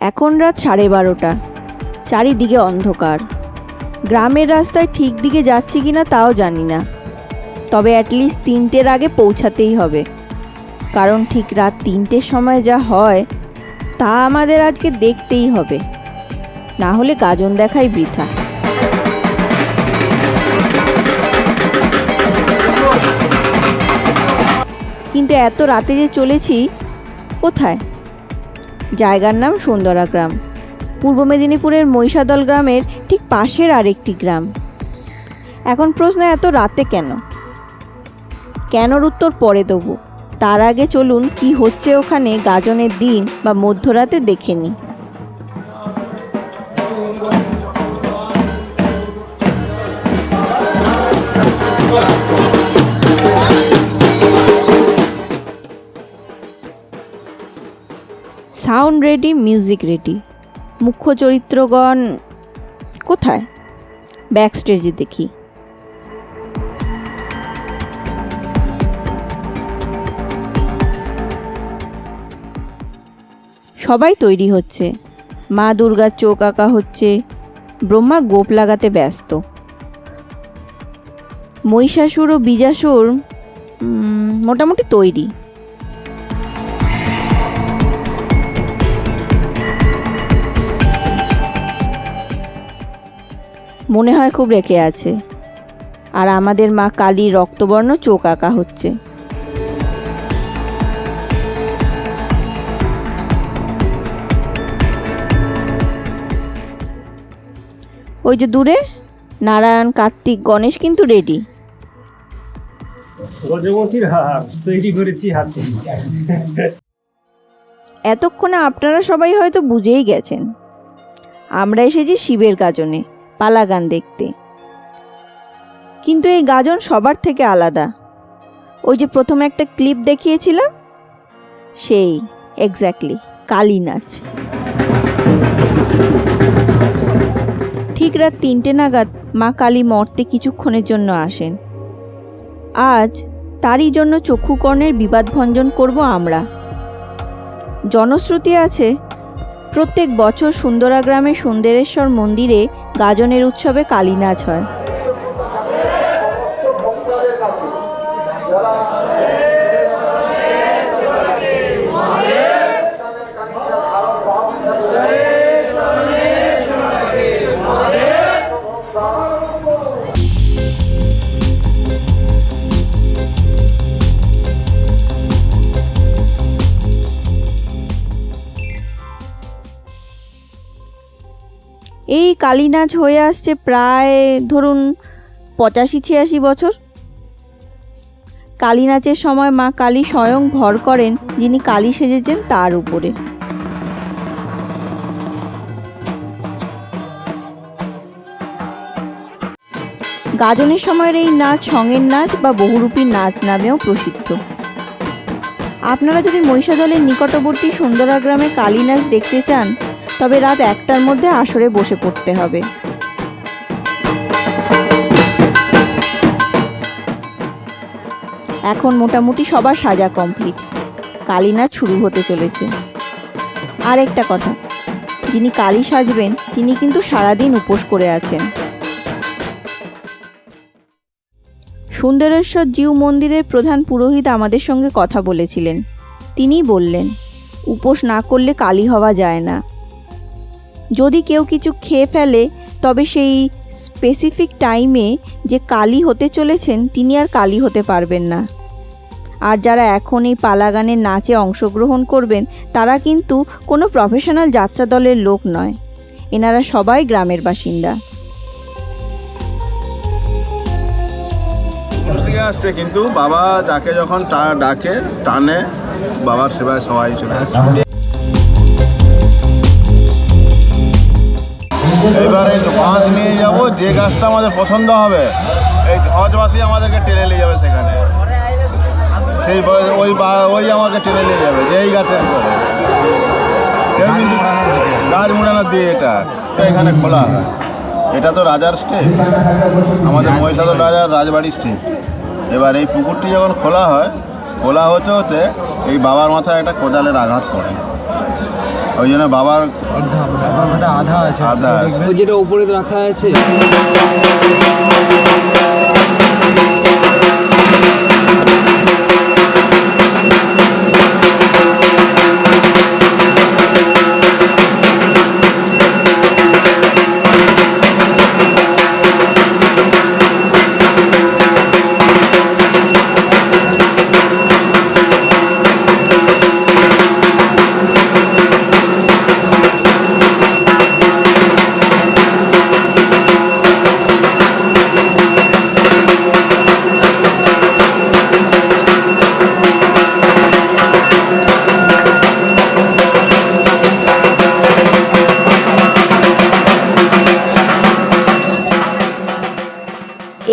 এখন রাত সাড়ে বারোটা। চারিদিকে অন্ধকার। গ্রামের রাস্তায় ঠিক দিকে যাচ্ছি কি না তাও জানি না। তবে অ্যাটলিস্ট তিনটের আগে পৌঁছাতেই হবে। কারণ ঠিক রাত তিনটের সময় যা হয়, তা আমাদের আজকে দেখতেই হবে। না হলে গাজন দেখাই বৃথা। কিন্তু এত রাতে যে চলেছি, কোথায়? জায়গার নাম সুন্দরা গ্রাম। পূর্ব মেদিনীপুরের মহিষাদল গ্রামের ঠিক পাশের আরেকটি গ্রাম। এখন প্রশ্ন, এত রাতে কেন? কেনর উত্তর পরে দেবো। তার আগে চলুন কি হচ্ছে ওখানে গাজনের দিন বা মধ্যরাতে দেখে নিই। Sound ready, music ready. মুখ্য চরিত্রগণ কোথায়? ব্যাক স্টেজে দেখি। সবাই তৈরি হচ্ছে। মা দুর্গার চোখ আঁকা হচ্ছে। ব্রহ্মা গোপ লাগাতে ব্যস্ত। মহিষাসুর ও বিজাসুর মোটামুটি তৈরি। মনে হয় খুব রেখে আছে। আর আমাদের মা কালীর রক্তবর্ণ চোখ আঁকা হচ্ছে। ওই যে দূরে নারায়ণ কার্তিক গণেশ কিন্তু রেডি তৈরি করেছি হাতে। এতক্ষণে আপনারা সবাই হয়তো বুঝেই গেছেন। আমরা এসেছি শিবের গাজনে। পালা গান দেখতে। কিন্তু এই গাজন সবার থেকে আলাদা। ওই যে প্রথমে একটা ক্লিপ দেখিয়েছিলাম? সেই এক্স্যাক্টলি কালী নাচ। ঠিক রাত তিনটে নাগাদ মা কালী মর্তে কিছুক্ষণের জন্য আসেন। আজ তারই জন্য চক্ষুকর্ণের বিবাদ ভঞ্জন করব আমরা। জনশ্রুতি আছে, প্রত্যেক বছর সুন্দরা গ্রামের সুন্দরেশ্বর মন্দিরে গাজনের উৎসবে কালী নাচ হয়। কালী নাচ হয়ে আসছে প্রায়, ধরুন, পঁচাশি, ছিয়াশি বছর। কালী নাচের সময় মা কালী স্বয়ং ভর করেন, যিনি কালী সেজেছেন তার উপরে। গাজনের সময়ের এই নাচ সঙ্গের নাচ বা বহুরূপী নাচ নামেও প্রসিদ্ধ। আপনারা যদি মহিষাদলের নিকটবর্তী সুন্দরা গ্রামে কালী নাচ দেখতে চান তবে রাত একটার মধ্যে আসরে বসে পড়তে হবে। এখন মোটামুটি সবার সাজা কমপ্লিট। কালী নাচ শুরু হতে চলেছে। আর একটা কথা, যিনি কালী সাজবেন, তিনি কিন্তু সারাদিন উপোস করে আছেন। সুন্দরেশ্বর জিউ মন্দিরের প্রধান পুরোহিত আমাদের সঙ্গে কথা বলেছিলেন। তিনিই বললেন, উপোস না করলে কালী হওয়া যায় না। যদি কেউ কিছু খেয়ে ফেলে, তবে সেই স্পেসিফিক টাইমে যে কালী হতে চলেছেন, তিনি আর কালী হতে পারবেন না। আর যারা এখন এই পালাগানের নাচে অংশগ্রহণ করবেন, তারা কিন্তু কোনো প্রফেশনাল যাত্রা দলের লোক নয়। এনারা সবাই গ্রামের বাসিন্দা। আসছে কিন্তু বাবা যাকে যখন ডাকে, টানে, বাবার সেবায় সবাই চলে এবার মাছ নিয়ে যাব, যে গাছটা আমাদের পছন্দ হবে, এই হজবাসী আমাদেরকে টেনে নিয়ে যাবে সেখানে। সেই ওই ওই আমাকে টেনে নিয়ে যাবে যে এই গাছের কিন্তু গাছ মুড়ানো দিয়ে এটা এটা এখানে খোলা। এটা তো রাজার স্টেপ আমাদের মহিষাদল রাজার রাজবাড়ির স্টেপ এবার এই পুকুরটি যখন খোলা হয়, খোলা হতে হতে এই বাবার মাথায় একটা কোদালের আঘাত পড়ে। ওই জন্য বাবার আধা আছে। আধা আছে। যেটা উপরে রাখা আছে?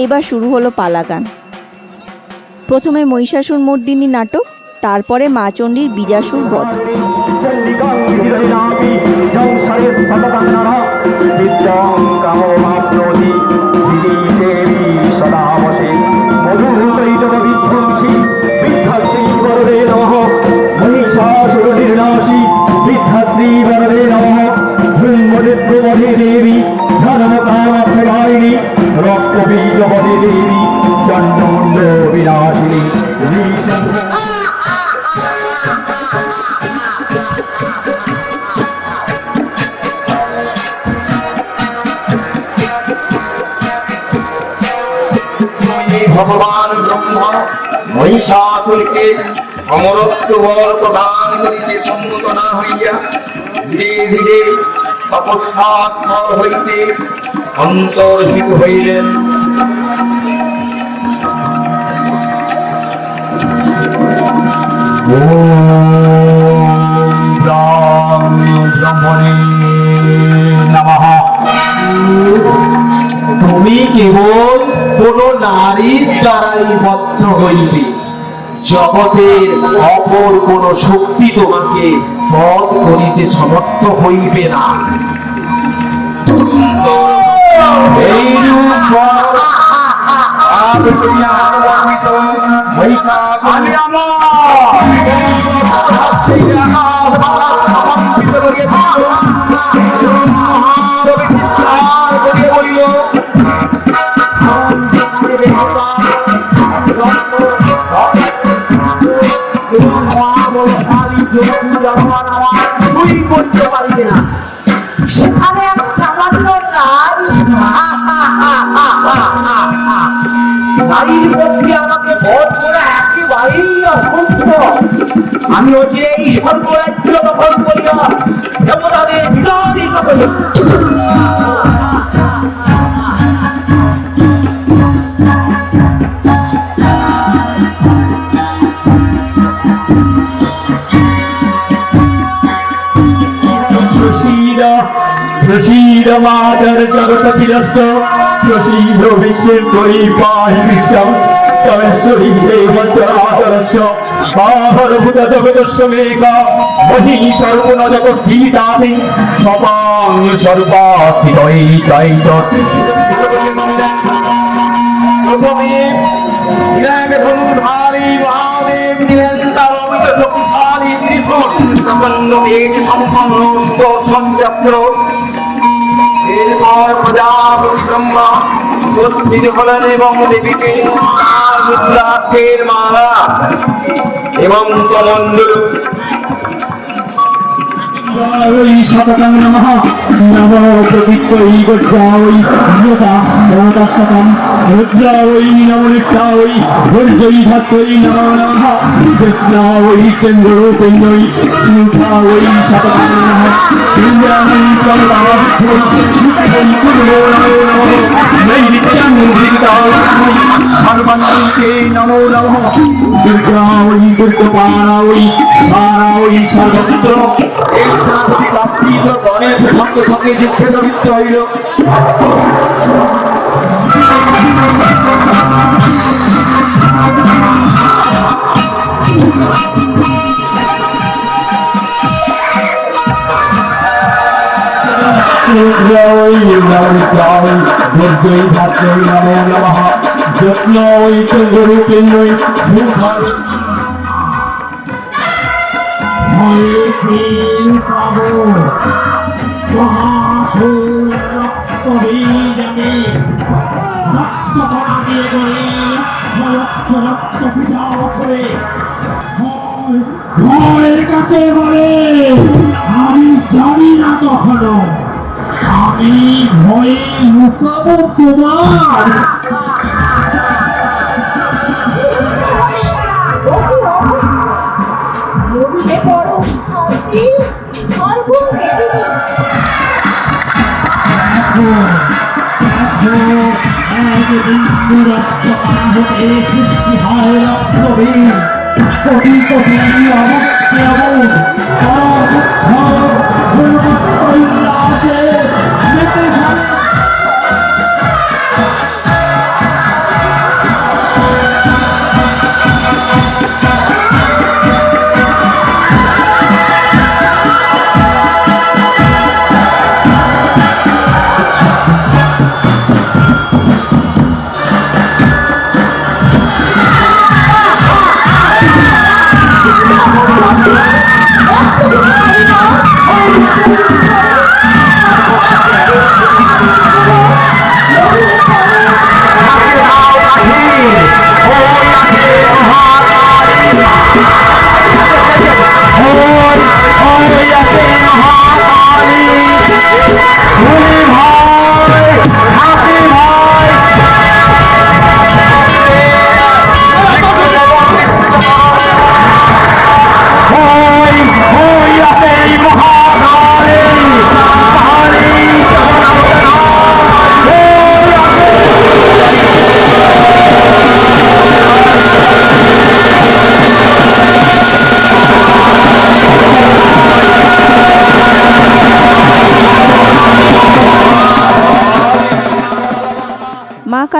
এইবার শুরু হলো পালাগান। প্রথমে মহিষাসুর মর্দিনী নাটক তারপরে মা চণ্ডীর বিজাসুর বধ। ভগবান ব্রহ্মা, মহিষাসুরকে অমরত্ব বল প্রদান করিতে সম্মত না হইয়া ধীরে ধীরে তপস্যাস্থল হইতে অন্তর্হিত হইলেন। ব্রহ্মণে নমঃ। তুমি কেবল কোন নারীর দ্বারাই বদ্ধ হইবে। জগতের অপর কোন শক্তি তোমাকে বধ করিতে সমর্থ হইবে না। এইরূপ বর আদ করিয়া অবহিত আমি করতে পারবে না। সেখানে এক সামান্য নারী নারীর মধ্যে আমাকে বধ করা একেবারেই অসুস্থ আমি অচিরেই স্বর্গরাজ্য দখল করিয়া দেবতাদের বিতাড়িত করি মাতর জগতখিলস্ত প্রসীদ বিশ্বের তৈ পাহি বিশ্বম সমেশ্বরী দেবী চরাচরস্য বাহরভূত জগতস্য মেকা মহি সর্বন জগদ্ধিতাতি সপাং সর্বাধিতৈ তৈত প্রথমে বিরাগ ধনুধারী মহাদেব দিলেন অমিত শক্তিশালী ত্রিশূল প্রচণ্ড বেগ সম্পন্ন সুদর্শন চক্র এরপর প্রজাপতি ব্রহ্মা উপস্থিত হলেন এবং দেবীকে তার মালা এবং কমণ্ডল ওই শতকং নমঃ। নম। প্রদীপ্তৈ নমঃ। সর্বাঙ্গে নমো নমঃ দুর্গাওই দুর্গপাণাওই সারাওই সর্বত্র এই সেনাপতি কার্তিক গণেশ সঙ্গে যুদ্ধে প্রবৃত্ত হইল ওই নমঃ আমি জানি না কখনো। আমি ভয়ে লুকাবো তোমার। সৃষ্টি হয় রক্তবীর কোটি কোটি অমুক্তি অবুধ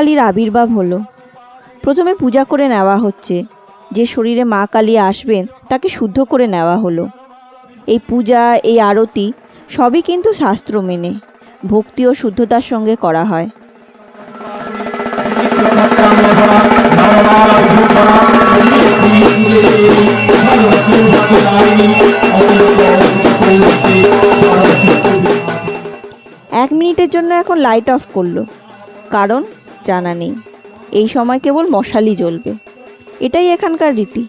কালীর আবির্ভাব হলো। প্রথমে পূজা করে নেওয়া হচ্ছে। যে শরীরে মা কালী আসবেন, তাকে শুদ্ধ করে নেওয়া হলো। এই পূজা, এই আরতি সবই কিন্তু শাস্ত্র মেনে। ভক্তি ও শুদ্ধতার সঙ্গে করা হয়। এক মিনিটের জন্য এখন লাইট অফ করল। কারণ জানা নেই। এই সময় কেবল মশালি জ্বলবে। এটাই এখানকার রীতি।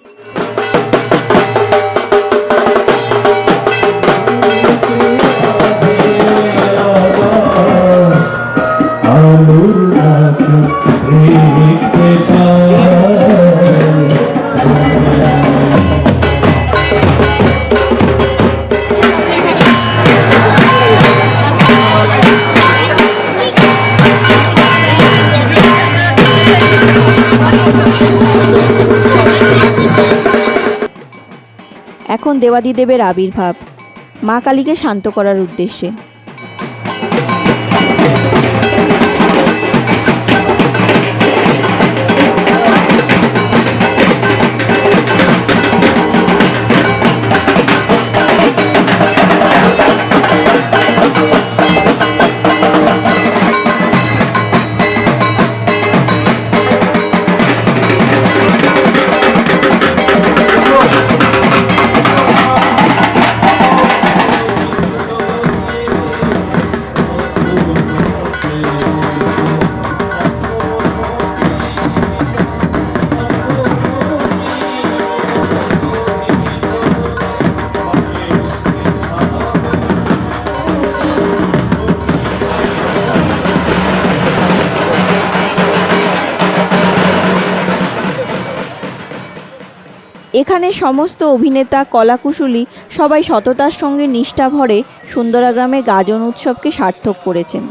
এখন দেবাদিদেবের আবির্ভাব। মা কালীকে শান্ত করার উদ্দেশ্যে। সমস্ত অভিনেতা কলাকুশলী সবাই সততার সঙ্গে নিষ্ঠা ভরে সুন্দরা গ্রামে গাজন উৎসবকে সার্থক করেছেন।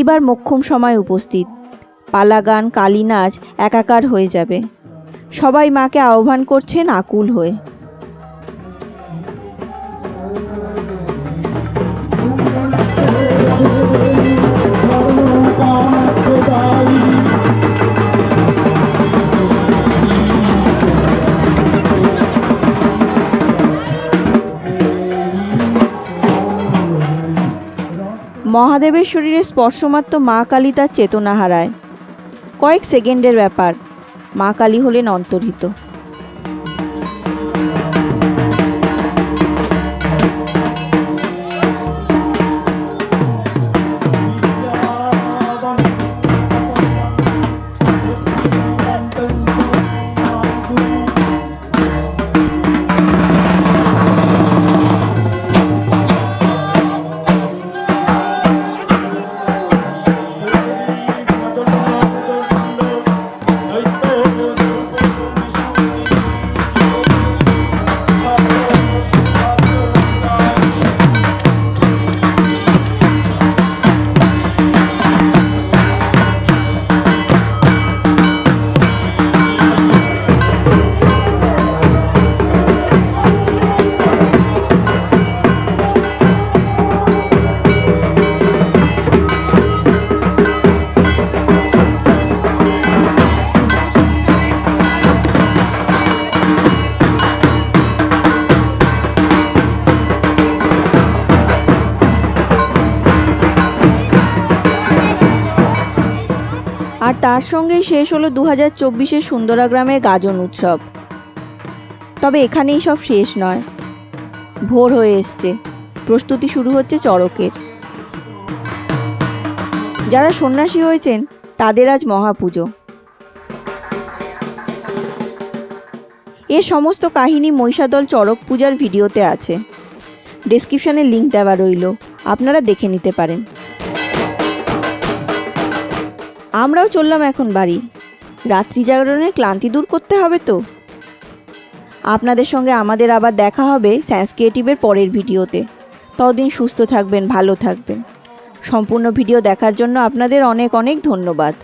এইবার মোক্ষম সময় উপস্থিত। পালাগান কালী নাচ একাকার হয়ে যাবে। সবাই মাকে আহ্বান করছেন আকুল হয়ে। মহাদেবের শরীরে স্পর্শমাত্র মা কালী তার চেতনা হারায় কয়েক সেকেন্ডের ব্যাপার। মা কালী হলেন অন্তর্হিত। তার সঙ্গেই শেষ হলো দু হাজার চব্বিশের সুন্দরা গ্রামের গাজন উৎসব। তবে এখানেই সব শেষ নয়। ভোর হয়ে এসছে। প্রস্তুতি শুরু হচ্ছে চড়কের। যারা সন্ন্যাসী হয়েছেন, তাদের আজ মহাপুজো। এর সমস্ত কাহিনী মহিষাদল চড়ক পূজার ভিডিওতে আছে। ডেসক্রিপশনে লিঙ্ক দেওয়া রইল। আপনারা দেখে নিতে পারেন। আমরাও চললাম এখন বাড়ি। রাত্রি জাগরণের ক্লান্তি দূর করতে হবে তো। আপনাদের সঙ্গে আমাদের আবার দেখা হবে সায়েন্স ক্রিয়েটিভের পরের ভিডিওতে। ততদিন সুস্থ থাকবেন, ভালো থাকবেন। সম্পূর্ণ ভিডিও দেখার জন্য আপনাদের অনেক অনেক ধন্যবাদ।